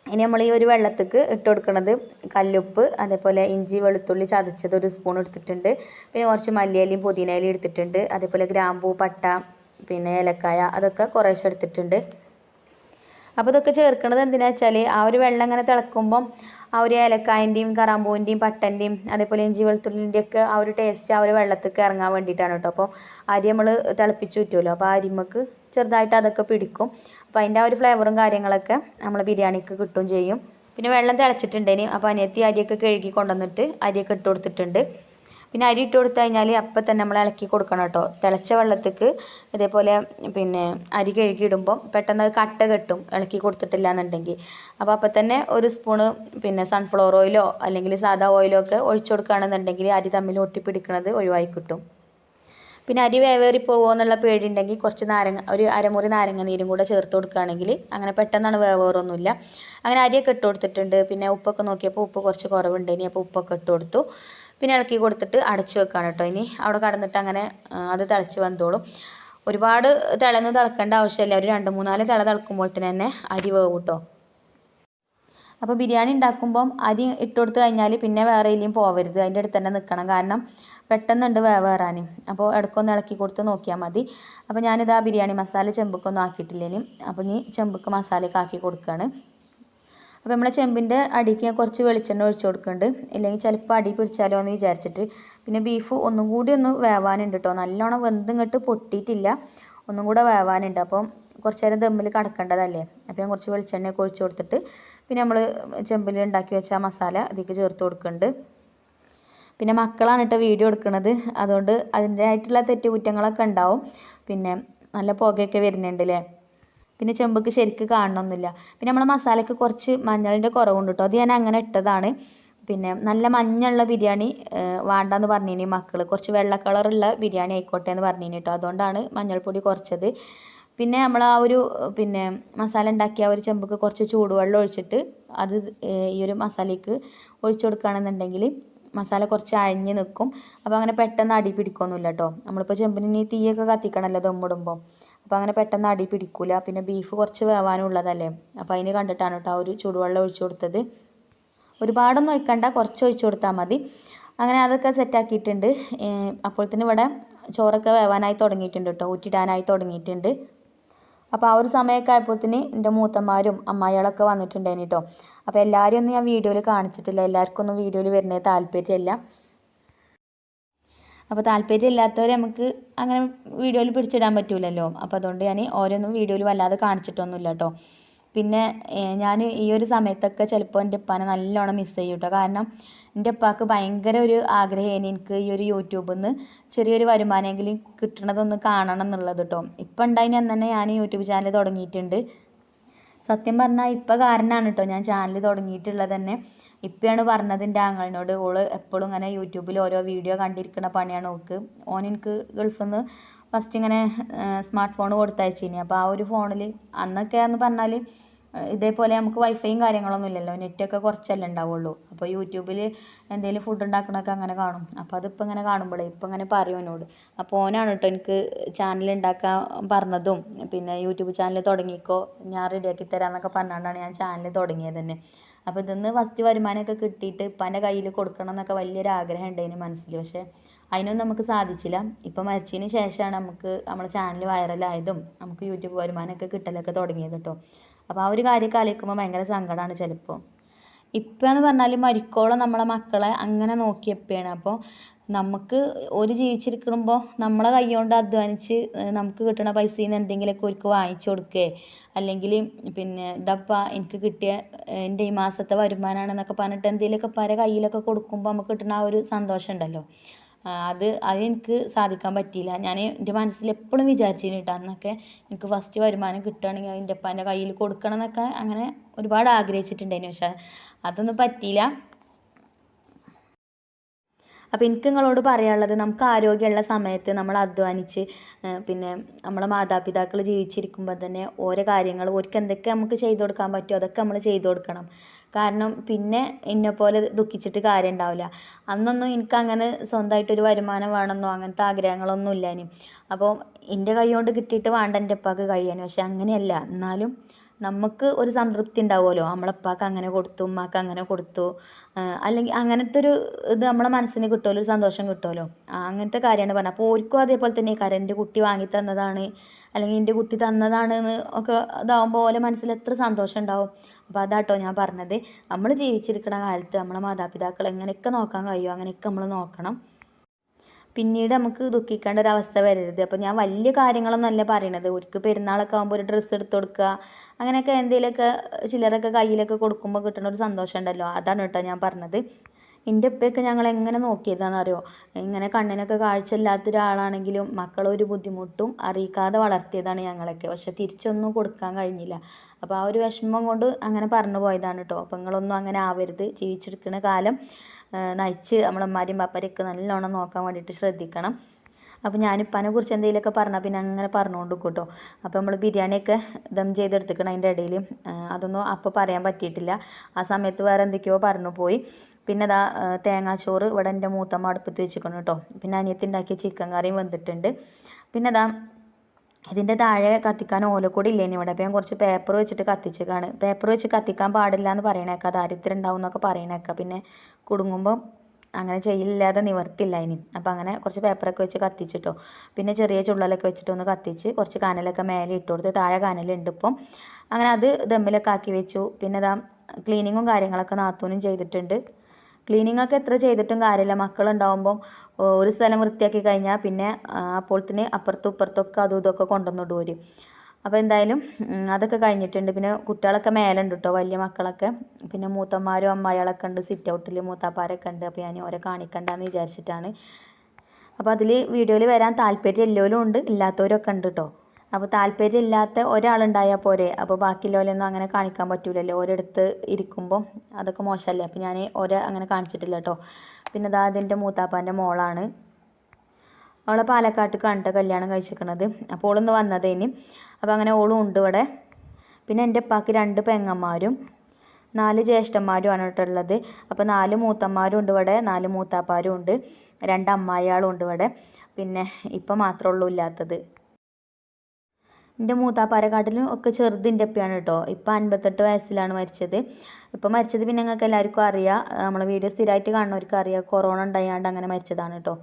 ഇനി നമ്മൾ ഈ ഒരു വെള്ളത്തേക്ക് ഇട്ട് കൊടുക്കുന്നത് കല്ലുപ്പ് അതേപോലെ ഇഞ്ചി വെളുത്തുള്ളി ചതച്ചത് ഒരു സ്പൂൺ എടുത്തിട്ടുണ്ട്. പിന്നെ കുറച്ച് മല്ലിയലയും പുതിനയിലയും എടുത്തിട്ടുണ്ട്. അതേപോലെ ഗ്രാമ്പൂ പട്ട പിന്നെ ഏലക്കായ അതൊക്കെ കുറേശ്ശെ എടുത്തിട്ടുണ്ട്. അപ്പോൾ ഇതൊക്കെ ചേർക്കുന്നത് എന്തിനാ വെച്ചാൽ ആ ഒരു വെള്ളം ഇങ്ങനെ തിളക്കുമ്പം ആ ഒരു ഏലക്കായന്റെയും കറാമ്പൂവിന്റെയും പട്ടന്റെയും അതേപോലെ ഇഞ്ചി വെളുത്തുള്ളിന്റെ ഒക്കെ ആ ഒരു ടേസ്റ്റ് ആ ഒരു വെള്ളത്തേക്ക് ഇറങ്ങാൻ വേണ്ടിയിട്ടാണ് കേട്ടോ. അപ്പോൾ അരി നമ്മൾ തിളപ്പിച്ച് ചുറ്റുമല്ലോ അപ്പോൾ അരിമക്ക് ചെറുതായിട്ട് അതൊക്കെ പിടിക്കും. അപ്പോൾ അതിന്റെ ആ ഒരു ഫ്ലേവറും കാര്യങ്ങളൊക്കെ നമ്മൾ ബിരിയാണിക്ക് കിട്ടും ചെയ്യും. പിന്നെ വെള്ളം തിളച്ചിട്ടുണ്ടേനി. അപ്പോൾ അനിയത്തി അരിയൊക്കെ കഴുകി കൊണ്ടുവന്നിട്ട് അരിയൊക്കെ ഇട്ട് കൊടുത്തിട്ടുണ്ട്. പിന്നെ അരി ഇട്ട് കൊടുത്തു കഴിഞ്ഞാൽ അപ്പം തന്നെ നമ്മൾ ഇളക്കി കൊടുക്കണം കേട്ടോ. തിളച്ച വെള്ളത്തേക്ക് ഇതേപോലെ പിന്നെ അരി കഴുകി ഇടുമ്പോൾ പെട്ടെന്ന് അത് കട്ട കെട്ടും ഇളക്കി കൊടുത്തിട്ടില്ല എന്നുണ്ടെങ്കിൽ. അപ്പോൾ അപ്പം തന്നെ ഒരു സ്പൂണ് പിന്നെ സൺഫ്ലവർ ഓയിലോ അല്ലെങ്കിൽ സാധാ ഓയിലോ ഒക്കെ ഒഴിച്ചു കൊടുക്കുകയാണെന്നുണ്ടെങ്കിൽ അരി തമ്മിൽ ഒട്ടിപ്പിടിക്കുന്നത് ഒഴിവായി കിട്ടും. പിന്നെ അരി വേവേറി പോകുമോ എന്നുള്ള പേടിയുണ്ടെങ്കിൽ കുറച്ച് നാരങ്ങ ഒരു അരമുറി നാരങ്ങ നീരും കൂടെ ചേർത്ത് കൊടുക്കുകയാണെങ്കിൽ അങ്ങനെ പെട്ടെന്നാണ് വേവേറൊന്നുമില്ല. അങ്ങനെ അരിയൊക്കെ ഇട്ട് കൊടുത്തിട്ടുണ്ട്. പിന്നെ ഉപ്പൊക്കെ നോക്കിയപ്പോൾ ഉപ്പ് കുറച്ച് കുറവുണ്ട്. ഇനി അപ്പോൾ ഉപ്പൊക്കെ ഇട്ട് കൊടുത്തു. പിന്നെ ഇളക്കി കൊടുത്തിട്ട് അടച്ചു വെക്കുകയാണ് കേട്ടോ. ഇനി അവിടെ കടന്നിട്ട് അങ്ങനെ അത് തിളച്ച് വന്നോളും. ഒരുപാട് തിളന്ന് തിളക്കേണ്ട ആവശ്യമില്ല. ഒരു രണ്ട് മൂന്നാൽ തിള തിളക്കുമ്പോൾ തന്നെ അരി വേവ് കേട്ടോ. അപ്പോൾ ബിരിയാണി ഉണ്ടാക്കുമ്പം അരി ഇട്ട് കൊടുത്ത് കഴിഞ്ഞാൽ പിന്നെ വേറെ എലിയും പോവരുത്. അതിന്റെ അടുത്ത് തന്നെ നിൽക്കണം കാരണം പെട്ടെന്നുണ്ട് വേവേറാൻ അപ്പോൾ ഇടക്കൊന്ന് ഇളക്കി കൊടുത്ത് നോക്കിയാൽ മതി. അപ്പോൾ ഞാനിത് ബിരിയാണി മസാല ചെമ്പുക്കൊന്നും ആക്കിയിട്ടില്ലേലും. അപ്പോൾ നീ ചെമ്പുക്ക് മസാലയൊക്കെ ആക്കി കൊടുക്കുകയാണ് അപ്പോൾ നമ്മളെ ചെമ്പിന്റെ അടിക്ക് ഞാൻ കുറച്ച് വെളിച്ചെണ്ണ ഒഴിച്ച് കൊടുക്കുന്നുണ്ട്. ഇല്ലെങ്കിൽ ചിലപ്പോൾ അടി പിടിച്ചാലോ എന്ന് വിചാരിച്ചിട്ട്. പിന്നെ ബീഫ് ഒന്നും കൂടി ഒന്ന് വേവാനുണ്ട് കേട്ടോ നല്ലോണം വെന്തിങ്ങോട്ട് പൊട്ടിയിട്ടില്ല. ഒന്നും കൂടെ വേവാനുണ്ട്. അപ്പം കുറച്ച് നേരം ദമ്മിൽ കടക്കേണ്ടതല്ലേ? അപ്പോൾ ഞാൻ കുറച്ച് വെളിച്ചെണ്ണയൊക്കെ ഒഴിച്ച് കൊടുത്തിട്ട് പിന്നെ നമ്മൾ ചെമ്പിൽ ഉണ്ടാക്കി വെച്ച മസാല ഇതിലേക്ക് ചേർത്ത് കൊടുക്കുന്നുണ്ട്. പിന്നെ മക്കളാണ് കേട്ടോ വീഡിയോ എടുക്കുന്നത്. അതുകൊണ്ട് അതിന്റെ ആയിട്ടുള്ള തെറ്റുകുറ്റങ്ങളൊക്കെ ഉണ്ടാവും. പിന്നെ നല്ല പുകയൊക്കെ വരുന്നുണ്ട് അല്ലേ പിന്നെ ചെമ്പക്ക് ശരിക്ക് കാണണമെന്നില്ല പിന്നെ നമ്മൾ മസാലയ്ക്ക് കുറച്ച് മഞ്ഞളിന്റെ കുറവുണ്ട് കേട്ടോ അത് ഞാൻ അങ്ങനെ ഇട്ടതാണ്. പിന്നെ നല്ല മഞ്ഞുള്ള ബിരിയാണി വേണ്ടെന്ന് പറഞ്ഞിനി മക്കൾ കുറച്ച് വെള്ള കളറുള്ള ബിരിയാണി ആയിക്കോട്ടെ എന്ന് പറഞ്ഞിനി കേട്ടോ അതുകൊണ്ടാണ് മഞ്ഞൾപ്പൊടി കുറച്ചത്. പിന്നെ നമ്മൾ ആ ഒരു പിന്നെ മസാല ഉണ്ടാക്കിയ ആ ഒരു ചെമ്പക്ക് കുറച്ച് ചൂടുവെള്ളം ഒഴിച്ചിട്ട് അത് ഈ ഒരു മസാലയ്ക്ക് ഒഴിച്ചു കൊടുക്കുകയാണെന്നുണ്ടെങ്കിൽ മസാല കുറച്ച് അഴിഞ്ഞ് നിൽക്കും അപ്പോൾ അങ്ങനെ പെട്ടെന്ന് അടി പിടിക്കൊന്നുമില്ല കേട്ടോ നമ്മളിപ്പോൾ ചെമ്പിന് തീയൊക്കെ കത്തിക്കണമല്ലോ ദമ്മിടുമ്പോൾ അപ്പോൾ അങ്ങനെ പെട്ടെന്ന് അടി പിടിക്കില്ല പിന്നെ ബീഫ് കുറച്ച് വേവാനുള്ളതല്ലേ. അപ്പോൾ അതിന് കണ്ടിട്ടാണ് കേട്ടോ ഒരു ചൂടുവെള്ളം ഒഴിച്ചു കൊടുത്തത്. ഒരുപാടൊന്നും ഒഴിക്കണ്ട കുറച്ച് ഒഴിച്ചു കൊടുത്താൽ മതി. അങ്ങനെ അതൊക്കെ സെറ്റാക്കിയിട്ടുണ്ട് അപ്പോൾ തന്നെ ഇവിടെ ചോറൊക്കെ വേവാനായി തുടങ്ങിയിട്ടുണ്ട് കേട്ടോ ഊറ്റിടാനായി തുടങ്ങിയിട്ടുണ്ട്. അപ്പോൾ ആ ഒരു സമയമൊക്കെ ആയപ്പോഴത്തേന് എന്റെ മൂത്തന്മാരും അമ്മായികളൊക്കെ വന്നിട്ടുണ്ടായിരുന്നു കേട്ടോ അപ്പോൾ എല്ലാവരെയും ഒന്നും ഞാൻ വീഡിയോയിൽ കാണിച്ചിട്ടില്ല. എല്ലാവർക്കും ഒന്നും വീഡിയോയിൽ വരുന്നത് താല്പര്യമില്ല. അപ്പോൾ താല്പര്യമില്ലാത്തവരെ നമുക്ക് അങ്ങനെ വീഡിയോയിൽ പിടിച്ചിടാൻ പറ്റൂലല്ലോ. അപ്പോൾ അതുകൊണ്ട് ഞാൻ ഓരോന്നും വീഡിയോയിൽ വല്ലാതെ കാണിച്ചിട്ടൊന്നുമില്ല കേട്ടോ പിന്നെ ഞാൻ ഈ ഒരു സമയത്തൊക്കെ ചിലപ്പോൾ എന്റെ ഉപ്പാനെ നല്ലോണം മിസ് ചെയ്യും കേട്ടോ കാരണം എന്റെ ഉപ്പാക്ക് ഭയങ്കര ഒരു ആഗ്രഹമാണ് എനിക്ക് ഈ ഒരു യൂട്യൂബിൽ നിന്ന് ചെറിയൊരു വരുമാനമെങ്കിലും കിട്ടണതൊന്ന് കാണണം എന്നുള്ളത് കേട്ടോ ഇപ്പം ഉണ്ടായിന് അന്ന് തന്നെ ഞാൻ യൂട്യൂബ് ചാനൽ തുടങ്ങിയിട്ടുണ്ട്. സത്യം പറഞ്ഞാൽ ഇപ്പം കാരണമാണ് കേട്ടോ ഞാൻ ചാനൽ തുടങ്ങിയിട്ടുള്ളത് തന്നെ. ഇപ്പോഴാണ് പറഞ്ഞത് എന്റെ ആങ്ങളിനോട് ഓൾ എപ്പോഴും ഇങ്ങനെ യൂട്യൂബിൽ ഓരോ വീഡിയോ കണ്ടിരിക്കുന്ന പണിയാണ് ഓക്ക് ഓൻ എനിക്ക് ഗൾഫിൽ നിന്ന് ഫസ്റ്റ് ഇങ്ങനെ സ്മാർട്ട് ഫോൺ കൊടുത്തയച്ചിനി. അപ്പോൾ ആ ഒരു ഫോണിൽ അന്നൊക്കെ എന്ന് പറഞ്ഞാൽ ഇതേപോലെ നമുക്ക് വൈഫൈയും കാര്യങ്ങളൊന്നും ഇല്ലല്ലോ. നെറ്റൊക്കെ കുറച്ചല്ലേ ഉണ്ടാവുള്ളൂ. അപ്പോൾ യൂട്യൂബിൽ എന്തെങ്കിലും ഫുഡ് ഉണ്ടാക്കണമൊക്കെ അങ്ങനെ കാണും. അപ്പോൾ അതിപ്പോൾ ഇങ്ങനെ കാണുമ്പോഴേ ഇപ്പം ഇങ്ങനെ പറയും എന്നോട്. അപ്പോൾ ഓനാണ് കേട്ടോ എനിക്ക് ചാനൽ ഉണ്ടാക്കാൻ പറഞ്ഞതും. പിന്നെ യൂട്യൂബ് ചാനൽ തുടങ്ങിക്കോ ഞാൻ റെഡിയാക്കി തരാമെന്നൊക്കെ പറഞ്ഞുകൊണ്ടാണ് ഞാൻ ചാനൽ തുടങ്ങിയത് തന്നെ. അപ്പോൾ ഇതിന്ന് ഫസ്റ്റ് വരുമാനമൊക്കെ കിട്ടിയിട്ട് ഇപ്പാന്റെ കയ്യിൽ കൊടുക്കണം എന്നൊക്കെ വലിയൊരു ആഗ്രഹം ഉണ്ടായിന് മനസ്സിൽ. പക്ഷേ അതിനൊന്നും നമുക്ക് സാധിച്ചില്ല. ഇപ്പം മരിച്ചതിന് ശേഷമാണ് നമുക്ക് നമ്മുടെ ചാനൽ വൈറലായതും നമുക്ക് യൂട്യൂബ് വരുമാനമൊക്കെ കിട്ടലൊക്കെ തുടങ്ങിയത് കേട്ടോ. അപ്പോൾ ആ ഒരു കാര്യമൊക്കെ ആലോചിക്കുമ്പോൾ ഭയങ്കര സങ്കടമാണ് ചിലപ്പോൾ ഇപ്പം എന്ന് പറഞ്ഞാൽ മരിക്കോളം നമ്മളെ മക്കളെ അങ്ങനെ നോക്കിയപ്പോഴാണ്. അപ്പോൾ നമുക്ക് ഒരു ജീവിച്ചിരിക്കുമ്പോൾ നമ്മളെ കൈ കൊണ്ട് അധ്വാനിച്ച് നമുക്ക് കിട്ടുന്ന പൈസയിൽ നിന്ന് എന്തെങ്കിലുമൊക്കെ ഒരുക്ക് വാങ്ങിച്ചു കൊടുക്കേ. അല്ലെങ്കിൽ പിന്നെ ഇതപ്പ എനിക്ക് കിട്ടിയ എന്റെ ഈ മാസത്തെ വരുമാനമാണെന്നൊക്കെ പറഞ്ഞിട്ട് എന്തെങ്കിലുമൊക്കെ പല കയ്യിലൊക്കെ കൊടുക്കുമ്പോൾ നമുക്ക് കിട്ടുന്ന ആ ഒരു സന്തോഷം ഉണ്ടല്ലോ. അത് അതെനിക്ക് സാധിക്കാൻ പറ്റിയില്ല. ഞാൻ എന്റെ മനസ്സിൽ എപ്പോഴും വിചാരിച്ചിരുന്നു കേട്ടോ അന്നൊക്കെ എനിക്ക് ഫസ്റ്റ് വരുമാനം കിട്ടുകയാണെങ്കിൽ എന്റെ ഉപ്പാന്റെ കയ്യിൽ കൊടുക്കണം എന്നൊക്കെ അങ്ങനെ ഒരുപാട് ആഗ്രഹിച്ചിട്ടുണ്ടായിരുന്നു. പക്ഷേ അതൊന്നും പറ്റിയില്ല. അപ്പോൾ എനിക്ക് നിങ്ങളോട് പറയാനുള്ളത് നമുക്ക് ആരോഗ്യമുള്ള സമയത്ത് നമ്മൾ അധ്വാനിച്ച് പിന്നെ നമ്മളെ മാതാപിതാക്കൾ ജീവിച്ചിരിക്കുമ്പോൾ തന്നെ ഓരോ കാര്യങ്ങൾ ഓർക്ക് എന്തൊക്കെ നമുക്ക് ചെയ്തു കൊടുക്കാൻ പറ്റുമോ അതൊക്കെ നമ്മൾ ചെയ്തു കൊടുക്കണം. കാരണം പിന്നെ എന്നെ പോലെ ദുഃഖിച്ചിട്ട് കാര്യം ഉണ്ടാവില്ല. അന്നൊന്നും എനിക്ക് അങ്ങനെ സ്വന്തമായിട്ടൊരു വരുമാനം വേണമെന്നോ അങ്ങനത്തെ ആഗ്രഹങ്ങളൊന്നും ഇല്ല ഇനി. അപ്പോൾ എന്റെ കൈ കൊണ്ട് കിട്ടിയിട്ട് വേണ്ട എന്റെ ഉപ്പാക്ക് കഴിയാൻ. പക്ഷെ അങ്ങനെയല്ല. എന്നാലും നമുക്ക് ഒരു സംതൃപ്തി ഉണ്ടാവുമല്ലോ. നമ്മളപ്പാക്ക് അങ്ങനെ കൊടുത്തു ഉമ്മാക്ക് അങ്ങനെ കൊടുത്തു. അല്ലെങ്കിൽ അങ്ങനത്തെ ഒരു ഇത് നമ്മളെ മനസ്സിന് കിട്ടുമല്ലോ ഒരു സന്തോഷം കിട്ടുമല്ലോ. അങ്ങനത്തെ കാര്യമാണ് പറഞ്ഞത്. അപ്പോൾ ഓർക്കും അതേപോലെ തന്നെ കാര്യം. എന്റെ കുട്ടി വാങ്ങി തന്നതാണ് അല്ലെങ്കിൽ എന്റെ കുട്ടി തന്നതാണ് ഒക്കെ ഇതാവുമ്പോൾ ഓലെ മനസ്സിൽ എത്ര സന്തോഷം ഉണ്ടാവും. അപ്പോൾ അതാട്ടോ ഞാൻ പറഞ്ഞത്. നമ്മൾ ജീവിച്ചിരിക്കുന്ന കാലത്ത് നമ്മളെ മാതാപിതാക്കൾ എങ്ങനെയൊക്കെ നോക്കാൻ കഴിയുമോ അങ്ങനെയൊക്കെ നമ്മൾ നോക്കണം. പിന്നീട് നമുക്ക് ദുഃഖിക്കേണ്ട ഒരു അവസ്ഥ വരരുത്. അപ്പോൾ ഞാൻ വലിയ കാര്യങ്ങളൊന്നല്ല പറയണത്. ഒരിക്കൽ പെരുന്നാളൊക്കെ ആകുമ്പോൾ ഒരു ഡ്രസ്സ് എടുത്ത് കൊടുക്കുക. അങ്ങനെയൊക്കെ എന്തെങ്കിലുമൊക്കെ ചിലരൊക്കെ കയ്യിലൊക്കെ കൊടുക്കുമ്പോൾ കിട്ടുന്ന ഒരു സന്തോഷം ഉണ്ടല്ലോ അതാണ് കേട്ടോ ഞാൻ പറഞ്ഞത്. എന്റെ ഉപ്പയൊക്കെ ഞങ്ങൾ എങ്ങനെ നോക്കിയതാണെന്നറിയോ ഇങ്ങനെ കണ്ണിനൊക്കെ കാഴ്ചയില്ലാത്ത ഒരാളാണെങ്കിലും മക്കളൊരു ബുദ്ധിമുട്ടും അറിയിക്കാതെ വളർത്തിയതാണ് ഞങ്ങളൊക്കെ. പക്ഷെ തിരിച്ചൊന്നും കൊടുക്കാൻ കഴിഞ്ഞില്ല. അപ്പോൾ ആ ഒരു വിഷമം കൊണ്ട് അങ്ങനെ പറഞ്ഞു പോയതാണ് കേട്ടോ അപ്പോൾ നിങ്ങളൊന്നും അങ്ങനെ ആവരുത്. ജീവിച്ചെടുക്കുന്ന കാലം നയിച്ച് നമ്മളമ്മാരും പാപ്പാരെയൊക്കെ നല്ലോണം നോക്കാൻ വേണ്ടിയിട്ട് ശ്രദ്ധിക്കണം. അപ്പോൾ ഞാനിപ്പനെ കുറിച്ച് എന്തെങ്കിലുമൊക്കെ പറഞ്ഞാൽ പിന്നെ അങ്ങനെ പറഞ്ഞുകൊണ്ട് കേട്ടോ അപ്പോൾ നമ്മൾ ബിരിയാണിയൊക്കെ ദം ചെയ്തെടുത്തിക്കണം അതിന്റെ ഇടയിൽ അതൊന്നും അപ്പോൾ പറയാൻ പറ്റിയിട്ടില്ല. ആ സമയത്ത് വേറെ എന്തൊക്കെയോ പറഞ്ഞു പോയി. പിന്നെ അതാ തേങ്ങാച്ചോറ് ഇവിടെ എന്റെ മൂത്തമ്മ അടുപ്പത്ത് വെച്ചിരിക്കണം കേട്ടോ. പിന്നെ അനിയത്തിണ്ടാക്കിയ ചിക്കൻ കറിയും വന്നിട്ടുണ്ട് പിന്നെ അതാ ഇതിന്റെ താഴെ കത്തിക്കാൻ ഓലക്കൂടി ഇല്ലേനി ഇവിടെ. അപ്പോൾ ഞാൻ കുറച്ച് പേപ്പർ വെച്ചിട്ട് കത്തിച്ചേക്കാണ്. പേപ്പർ വെച്ച് കത്തിക്കാൻ പാടില്ല എന്ന് പറയണേക്കാം ദാരിദ്ര്യം ഉണ്ടാവും എന്നൊക്കെ പറയണേക്കാം. പിന്നെ കുടുങ്ങുമ്പോൾ അങ്ങനെ ചെയ്യില്ലാതെ നിവർത്തില്ല ഇനി. അപ്പോൾ അങ്ങനെ കുറച്ച് പേപ്പറൊക്കെ വെച്ച് കത്തിച്ചിട്ടോ. പിന്നെ ചെറിയ ചുള്ളലൊക്കെ വെച്ചിട്ട് ഒന്ന് കത്തിച്ച് കുറച്ച് കനലൊക്കെ മേലെ ഇട്ട് കൊടുത്ത് താഴെ കനലുണ്ട് ഇപ്പം. അങ്ങനെ അത് ദമ്മിലൊക്കെ ആക്കി വെച്ചു. പിന്നെ ഇതാ ക്ലീനിങ്ങും കാര്യങ്ങളൊക്കെ നാത്തൂനും ചെയ്തിട്ടുണ്ട്. ക്ലീനിങ് ഒക്കെ എത്ര ചെയ്തിട്ടും കാര്യമില്ല. മക്കളുണ്ടാവുമ്പം ഒരു സ്ഥലം വൃത്തിയാക്കി കഴിഞ്ഞാൽ പിന്നെ അപ്പോഴത്തിന് അപ്പുറത്തും ഇപ്പുറത്തൊക്കെ അതും ഇതൊക്കെ കൊണ്ടുവന്നിട്ട് വരും അപ്പോൾ എന്തായാലും അതൊക്കെ കഴിഞ്ഞിട്ടുണ്ട്. പിന്നെ കുട്ടികളൊക്കെ മേലെ ഉണ്ട് കേട്ടോ വലിയ മക്കളൊക്കെ. പിന്നെ മൂത്തന്മാരും അമ്മായികളൊക്കെ ഉണ്ട് സിറ്റ് ഔട്ടിൽ മൂത്താപ്പാരൊക്കെ ഉണ്ട്. അപ്പോൾ ഞാൻ ഓരെ കാണിക്കണ്ടെന്ന് വിചാരിച്ചിട്ടാണ്. അപ്പോൾ അതിൽ വീഡിയോയിൽ വരാൻ താല്പര്യം എല്ലാവരും ഉണ്ട് ഇല്ലാത്തവരൊക്കെ ഉണ്ട് കേട്ടോ അപ്പോൾ താല്പര്യം ഇല്ലാത്ത ഒരാളുണ്ടായാൽ പോരെ. അപ്പോൾ ബാക്കിയുള്ളവരൊന്നും അങ്ങനെ കാണിക്കാൻ പറ്റൂലല്ലോ. ഓരോടുത്ത് ഇരിക്കുമ്പോൾ അതൊക്കെ മോശമല്ലേ അപ്പോൾ ഞാൻ ഓരോ അങ്ങനെ കാണിച്ചിട്ടില്ല കേട്ടോ പിന്നെ ഇതാ അതിന്റെ മൂത്താപ്പാന്റെ മോളാണ്. അവളെ പാലക്കാട്ട് കണ്ട കല്യാണം കഴിച്ചിരിക്കണത്. അപ്പോൾ ഓളൊന്ന് വന്നതേന്. അപ്പോൾ അങ്ങനെ ഓളും ഉണ്ട് ഇവിടെ. പിന്നെ എന്റെ ഉപ്പാക്ക് രണ്ട് പെങ്ങന്മാരും നാല് ജ്യേഷ്ഠന്മാരുമാണ് കേട്ടോ ഉള്ളത്. അപ്പോൾ നാല് മൂത്തന്മാരും ഉണ്ട് ഇവിടെ നാല് മൂത്താപ്പാരും ഉണ്ട് രണ്ട് അമ്മായിയാളും ഉണ്ട് ഇവിടെ. പിന്നെ ഇപ്പം മാത്രമേ ഉള്ളൂ ഇല്ലാത്തത്. എന്റെ മൂത്താപ്പാരെക്കാട്ടിലും ഒക്കെ ചെറുതിന്റെ ഉപ്പയാണ് കേട്ടോ. ഇപ്പം അൻപത്തെട്ട് വയസ്സിലാണ് മരിച്ചത്. ഇപ്പം മരിച്ചത് പിന്നെ ഞങ്ങൾക്ക് എല്ലാവർക്കും അറിയാം. നമ്മളെ വീഡിയോ സ്ഥിരമായിട്ട് കാണുന്നവർക്ക് അറിയാം. കൊറോണ ഉണ്ടായാണ്ട് അങ്ങനെ മരിച്ചതാണ് കേട്ടോ.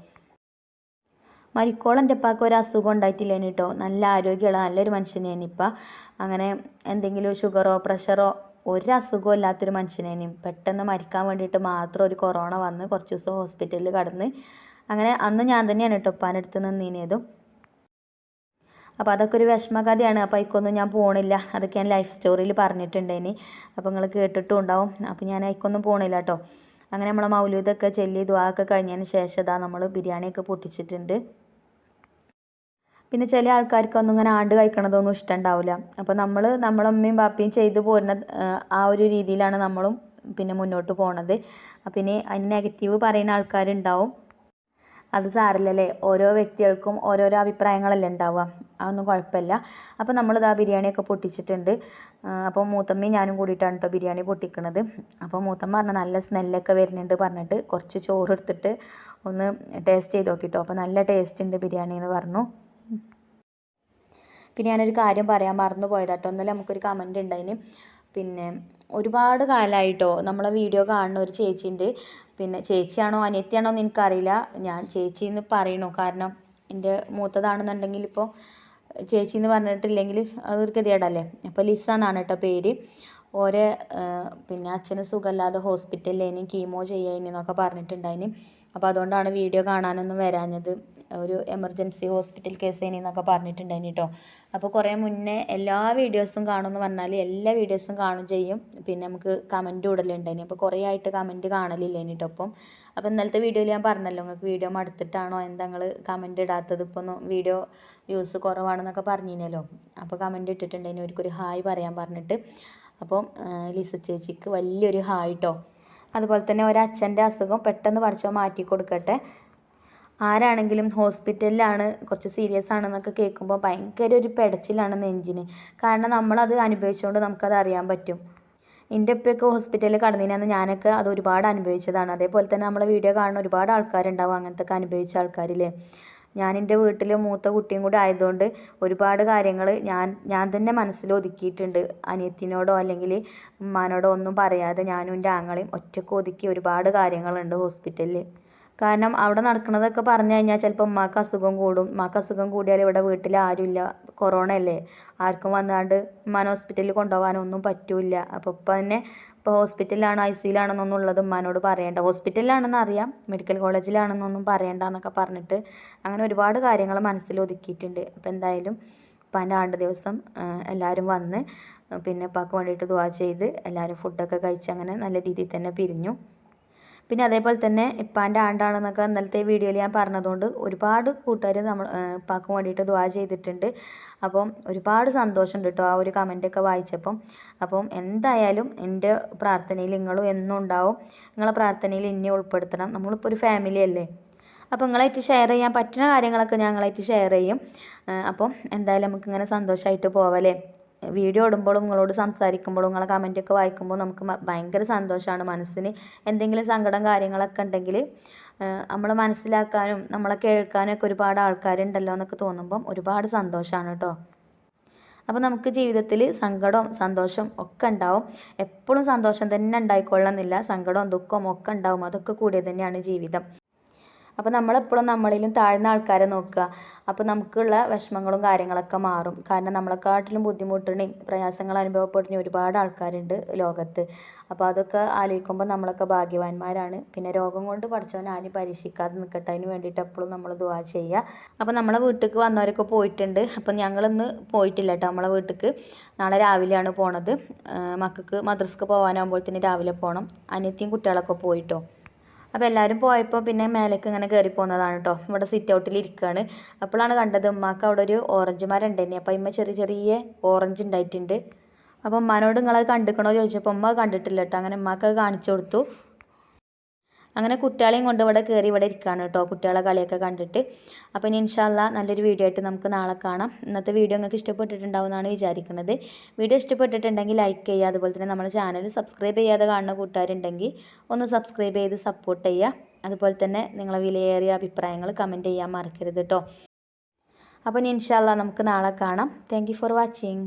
മരിക്കോളം എന്റെ ഉപ്പാക്ക് ഒരു അസുഖം ഉണ്ടായിട്ടില്ലേനി കേട്ടോ നല്ല ആരോഗ്യമുള്ള നല്ലൊരു മനുഷ്യനേനി ഇപ്പം. അങ്ങനെ എന്തെങ്കിലും ഷുഗറോ പ്രഷറോ ഒരു അസുഖവും ഇല്ലാത്തൊരു മനുഷ്യനേനി. പെട്ടെന്ന് മരിക്കാൻ വേണ്ടിയിട്ട് മാത്രം ഒരു കൊറോണ വന്ന് കുറച്ച് ദിവസം ഹോസ്പിറ്റലിൽ കടന്ന്. അങ്ങനെ അന്ന് ഞാൻ തന്നെയാണ് കേട്ടോ ഉപ്പാനടുത്ത് നിന്നീനതും. അപ്പോൾ അതൊക്കെ ഒരു വിഷമകഥയാണ്. അപ്പോൾ അതിക്കൊന്നും ഞാൻ പോണില്ല. അതൊക്കെ ഞാൻ ലൈഫ് സ്റ്റോറിയിൽ പറഞ്ഞിട്ടുണ്ടേനി. അപ്പോൾ നിങ്ങൾ കേട്ടിട്ടും ഉണ്ടാവും. അപ്പോൾ ഞാൻ അതിക്കൊന്നും പോണില്ല കേട്ടോ അങ്ങനെ നമ്മളെ മൗലൂദൊക്കെ ചെല്ലി ദ്വാ ഒക്കെ കഴിഞ്ഞതിന് ശേഷം ഇതാ നമ്മൾ ബിരിയാണിയൊക്കെ പൊട്ടിച്ചിട്ടുണ്ട്. പിന്നെ ചില ആൾക്കാർക്കൊന്നും ഇങ്ങനെ ആണ്ട് കഴിക്കണതൊന്നും ഇഷ്ടമുണ്ടാവില്ല അപ്പോൾ നമ്മൾ നമ്മളെ അമ്മയും ബാപ്പയും ചെയ്തു പോരുന്ന ആ, ഒരു രീതിയിലാണ് നമ്മളും പിന്നെ മുന്നോട്ട് പോണത്. അപ്പം പിന്നെ അതിന് നെഗറ്റീവ് പറയുന്ന ആൾക്കാരുണ്ടാവും. അത് സാറില്ലല്ലേ ഓരോ വ്യക്തികൾക്കും ഓരോരോ അഭിപ്രായങ്ങളല്ലേ ഉണ്ടാവുക. അതൊന്നും കുഴപ്പമില്ല. അപ്പോൾ നമ്മളിതാ ബിരിയാണിയൊക്കെ പൊട്ടിച്ചിട്ടുണ്ട്. അപ്പോൾ മൂത്തമ്മയും ഞാനും കൂടിയിട്ടാണ് കേട്ടോ ബിരിയാണി പൊട്ടിക്കണത്. അപ്പോൾ മൂത്തമ്മ പറഞ്ഞ നല്ല സ്മെല്ലൊക്കെ വരുന്നുണ്ട് പറഞ്ഞിട്ട് കുറച്ച് ചോറ് എടുത്തിട്ട് ഒന്ന് ടേസ്റ്റ് ചെയ്ത് നോക്കിട്ടോ. അപ്പോൾ നല്ല ടേസ്റ്റ് ഉണ്ട് ബിരിയാണി എന്ന് പറഞ്ഞു. പിന്നെ ഞാനൊരു കാര്യം പറയാൻ മറന്നു പോയതാട്ടോ. ഇന്നലെ നമുക്കൊരു കമന്റ് ഉണ്ടായിന് പിന്നെ ഒരുപാട് കാലമായിട്ടോ നമ്മളെ വീഡിയോ കാണുന്ന ഒരു ചേച്ചിയുണ്ട് പിന്നെ ചേച്ചിയാണോ അനിയത്തിയാണോ എന്ന് എനിക്കറിയില്ല. ഞാൻ ചേച്ചി എന്ന് പറയണു കാരണം എന്റെ മൂത്തതാണെന്നുണ്ടെങ്കിൽ ഇപ്പോൾ ചേച്ചി എന്ന് പറഞ്ഞിട്ടില്ലെങ്കിൽ അതൊരു ഗതികേടല്ലേ? അപ്പോൾ ലിസ എന്നാണ് കേട്ടോ പേര്. ഓരെ പിന്നെ അച്ഛന് സുഖമില്ലാതെ ഹോസ്പിറ്റലിലേനി കീമോ ചെയ്യാനി എന്നൊക്കെ പറഞ്ഞിട്ടുണ്ടായിന്. അപ്പോൾ അതുകൊണ്ടാണ് വീഡിയോ കാണാനൊന്നും വരാഞ്ഞത്. ഒരു എമർജൻസി ഹോസ്പിറ്റൽ കേസേനി എന്നൊക്കെ പറഞ്ഞിട്ടുണ്ടായിന് കേട്ടോ. അപ്പോൾ കുറേ മുന്നേ എല്ലാ വീഡിയോസും കാണുമെന്ന് പറഞ്ഞാൽ എല്ലാ വീഡിയോസും കാണും ചെയ്യും. പിന്നെ നമുക്ക് കമന്റ് ഇടലുണ്ടായിന്. അപ്പോൾ കുറേ ആയിട്ട് കമന്റ് കാണലില്ലേനി കേട്ടോ അപ്പം അപ്പോൾ ഇന്നലത്തെ വീഡിയോയിൽ ഞാൻ പറഞ്ഞല്ലോ നിങ്ങൾക്ക് വീഡിയോ മടുത്തിട്ടാണോ എന്താ നിങ്ങൾ കമന്റ് ഇടാത്തത്? ഇപ്പോൾ വീഡിയോ വ്യൂസ് കുറവാണെന്നൊക്കെ പറഞ്ഞിനല്ലോ. അപ്പോൾ കമന്റ് ഇട്ടിട്ടുണ്ടായിന്. അവർക്കൊരു ഹായ് പറയാൻ പറഞ്ഞിട്ട്. അപ്പം ലിസ ചേച്ചിക്ക് വലിയൊരു ഹായ് കേട്ടോ അതുപോലെ തന്നെ ഒരച്ഛന്റെ അസുഖം പെട്ടെന്ന് പഠിച്ചോ മാറ്റി കൊടുക്കട്ടെ. ആരാണെങ്കിലും ഹോസ്പിറ്റലിലാണ് കുറച്ച് സീരിയസ് ആണെന്നൊക്കെ കേൾക്കുമ്പോൾ ഭയങ്കര ഒരു പെടച്ചിലാണ് നെഞ്ചിന്. കാരണം നമ്മളത് അനുഭവിച്ചുകൊണ്ട് നമുക്കത് അറിയാൻ പറ്റും. എന്റെ ഉപ്പയൊക്കെ ഹോസ്പിറ്റലിൽ കടന്നിനാന്ന് ഞാനൊക്കെ അത് ഒരുപാട് അനുഭവിച്ചതാണ്. അതേപോലെ തന്നെ നമ്മളെ വീഡിയോ കാണുന്ന ഒരുപാട് ആൾക്കാരുണ്ടാവും അങ്ങനത്തെ ഒക്കെ അനുഭവിച്ച ആൾക്കാരില്ലേ. ഞാൻ എന്റെ വീട്ടിൽ മൂത്ത കുട്ടിയും കൂടെ ആയതുകൊണ്ട് ഒരുപാട് കാര്യങ്ങൾ ഞാൻ ഞാൻ തന്നെ മനസ്സിൽ ഒതുക്കിയിട്ടുണ്ട്. അനിയത്തിനോടോ അല്ലെങ്കിൽ ഉമ്മാനോടോ ഒന്നും പറയാതെ ഞാനും എന്റെ ആങ്ങളെയും ഒറ്റയ്ക്ക് ഒതുക്കി ഒരുപാട് കാര്യങ്ങളുണ്ട് ഹോസ്പിറ്റലിൽ കാരണം അവിടെ നടക്കുന്നതൊക്കെ പറഞ്ഞു കഴിഞ്ഞാൽ ചിലപ്പോൾ ഉമ്മാക്ക് അസുഖം കൂടും. ഉമ്മാക്ക് അസുഖം കൂടിയാൽ ഇവിടെ വീട്ടിൽ ആരുമില്ല. കൊറോണ അല്ലേ? ആർക്കും വന്നാണ്ട് ഉമ്മാനെ ഹോസ്പിറ്റലിൽ കൊണ്ടുപോകാനൊന്നും പറ്റില്ല. അപ്പോൾ ഇപ്പം തന്നെ ഇപ്പോൾ ഹോസ്പിറ്റലിലാണ് ഐ സിയിലാണെന്നൊന്നുള്ളത് ഉമ്മാനോട് പറയേണ്ട. ഹോസ്പിറ്റലിലാണെന്ന് അറിയാം മെഡിക്കൽ കോളേജിലാണെന്നൊന്നും പറയേണ്ട എന്നൊക്കെ പറഞ്ഞിട്ട് അങ്ങനെ ഒരുപാട് കാര്യങ്ങൾ മനസ്സിൽ ഒതുക്കിയിട്ടുണ്ട്. അപ്പോൾ എന്തായാലും ഉപ്പാന്റെ ആണ്ട് ദിവസം എല്ലാവരും വന്ന് പിന്നെ ഉപ്പാക്ക് വേണ്ടിയിട്ട് ദുവാ ചെയ്ത് എല്ലാവരും ഫുഡൊക്കെ കഴിച്ച് അങ്ങനെ നല്ല രീതിയിൽ തന്നെ പിരിഞ്ഞു. പിന്നെ അതേപോലെ തന്നെ ഇപ്പാന്റെ ആണ്ടാണെന്നൊക്കെ ഇന്നലത്തെ വീഡിയോയിൽ ഞാൻ പറഞ്ഞതുകൊണ്ട് ഒരുപാട് കൂട്ടുകാർ നമ്മൾ ഇപ്പാക്കും വേണ്ടിയിട്ട് ദ്വാ ചെയ്തിട്ടുണ്ട്. അപ്പം ഒരുപാട് സന്തോഷമുണ്ട് കേട്ടോ ആ ഒരു കമന്റൊക്കെ വായിച്ചപ്പം. അപ്പം എന്തായാലും എന്റെ പ്രാർത്ഥനയിൽ നിങ്ങളും എന്നും ഉണ്ടാവും. നിങ്ങളെ പ്രാർത്ഥനയിൽ എന്നെ ഉൾപ്പെടുത്തണം. നമ്മളിപ്പോൾ ഒരു ഫാമിലി അല്ലേ? അപ്പോൾ നിങ്ങളായിട്ട് ഷെയർ ചെയ്യാൻ പറ്റുന്ന കാര്യങ്ങളൊക്കെ ഞങ്ങളായിട്ട് ഷെയർ ചെയ്യും. അപ്പം എന്തായാലും നമുക്കിങ്ങനെ സന്തോഷമായിട്ട് പോവല്ലേ വീഡിയോ ഇടുമ്പോഴും നിങ്ങളോട് സംസാരിക്കുമ്പോഴും നിങ്ങളെ കമന്റൊക്കെ വായിക്കുമ്പോൾ നമുക്ക് ഭയങ്കര സന്തോഷമാണ്. മനസ്സിന് എന്തെങ്കിലും സങ്കടം കാര്യങ്ങളൊക്കെ ഉണ്ടെങ്കിൽ നമ്മളെ മനസ്സിലാക്കാനും നമ്മളെ കേൾക്കാനും ഒക്കെ ഒരുപാട് ആൾക്കാരുണ്ടല്ലോ എന്നൊക്കെ തോന്നുമ്പം ഒരുപാട് സന്തോഷമാണ് കേട്ടോ അപ്പോൾ നമുക്ക് ജീവിതത്തിൽ സങ്കടവും സന്തോഷം ഒക്കെ ഉണ്ടാവും. എപ്പോഴും സന്തോഷം തന്നെ ഉണ്ടായിക്കൊള്ളണമെന്നില്ല. സങ്കടവും ദുഃഖവും ഒക്കെ ഉണ്ടാവും. അതൊക്കെ കൂടിയത് തന്നെയാണ് ജീവിതം. അപ്പോൾ നമ്മളെപ്പോഴും നമ്മളിലും താഴ്ന്ന ആൾക്കാരെ നോക്കുക. അപ്പോൾ നമുക്കുള്ള വിഷമങ്ങളും കാര്യങ്ങളൊക്കെ മാറും. കാരണം നമ്മളെക്കാട്ടിലും ബുദ്ധിമുട്ടിനെയും പ്രയാസങ്ങൾ അനുഭവപ്പെടുന്ന ഒരുപാട് ആൾക്കാരുണ്ട് ലോകത്ത്. അപ്പോൾ അതൊക്കെ ആലോചിക്കുമ്പോൾ നമ്മളൊക്കെ ഭാഗ്യവാന്മാരാണ്. പിന്നെ രോഗം കൊണ്ട് പഠിച്ചവൻ ആരും പരീക്ഷിക്കാതെ നിൽക്കട്ടെ. അതിന് വേണ്ടിയിട്ട് എപ്പോഴും നമ്മൾ ദുവാ ചെയ്യുക. അപ്പോൾ നമ്മളെ വീട്ടിലേക്ക് വന്നവരൊക്കെ പോയിട്ടുണ്ട്. അപ്പം ഞങ്ങളിന്ന് പോയിട്ടില്ല കേട്ടോ. നമ്മളെ വീട്ടിലേക്ക് നാളെ രാവിലെയാണ് പോണത്. മക്കൾക്ക് മദ്രസ്ക്ക് പോകാനാകുമ്പോൾ തന്നെ രാവിലെ പോകണം അനിയത്തിയും കുട്ടികളൊക്കെ പോയിട്ടോ? അപ്പോൾ എല്ലാവരും പോയപ്പോൾ പിന്നെ മേലേക്ക് ഇങ്ങനെ കയറി പോകുന്നതാണ് കേട്ടോ ഇവിടെ സിറ്റ് ഔട്ടിൽ ഇരിക്കുകയാണ് അപ്പോഴാണ് കണ്ടത് ഉമ്മാക്ക് അവിടെ ഒരു ഓറഞ്ച് മരം ഉണ്ടായിരുന്നു അപ്പോൾ ഇമ്മ ചെറിയ ചെറിയ ഓറഞ്ച് ഉണ്ടായിട്ടുണ്ട് അപ്പോൾ ഉമ്മാനോട് നിങ്ങളത് കണ്ടിക്കണോ ചോദിച്ചപ്പോൾ ഉമ്മ കണ്ടിട്ടില്ല കേട്ടോ അങ്ങനെ ഉമ്മാക്ക് കാണിച്ചു കൊടുത്തു. അങ്ങനെ കുട്ടികളെയും കൊണ്ട് ഇവിടെ കയറി ഇവിടെ ഇരിക്കുകയാണ് കേട്ടോ. കുട്ടികളെ കളിയൊക്കെ കണ്ടിട്ട്. അപ്പോൾ ഇനി ഇൻഷാല്ല നല്ലൊരു വീഡിയോ ആയിട്ട് നമുക്ക് നാളെ കാണാം. ഇന്നത്തെ വീഡിയോ നിങ്ങൾക്ക് ഇഷ്ടപ്പെട്ടിട്ടുണ്ടാവും എന്നാണ് വിചാരിക്കുന്നത് വീഡിയോ ഇഷ്ടപ്പെട്ടിട്ടുണ്ടെങ്കിൽ ലൈക്ക് ചെയ്യുക. അതുപോലെ തന്നെ നമ്മുടെ ചാനൽ സബ്സ്ക്രൈബ് ചെയ്യാതെ കാണുന്ന കൂട്ടുകാരുണ്ടെങ്കിൽ ഒന്ന് സബ്സ്ക്രൈബ് ചെയ്ത് സപ്പോർട്ട് ചെയ്യുക. അതുപോലെ തന്നെ നിങ്ങളെ വിലയേറിയ അഭിപ്രായങ്ങൾ കമന്റ് ചെയ്യാൻ മറക്കരുത് കേട്ടോ. അപ്പോൾ ഇനി ഇൻഷാല്ല നമുക്ക് നാളെ കാണാം. Thank for watching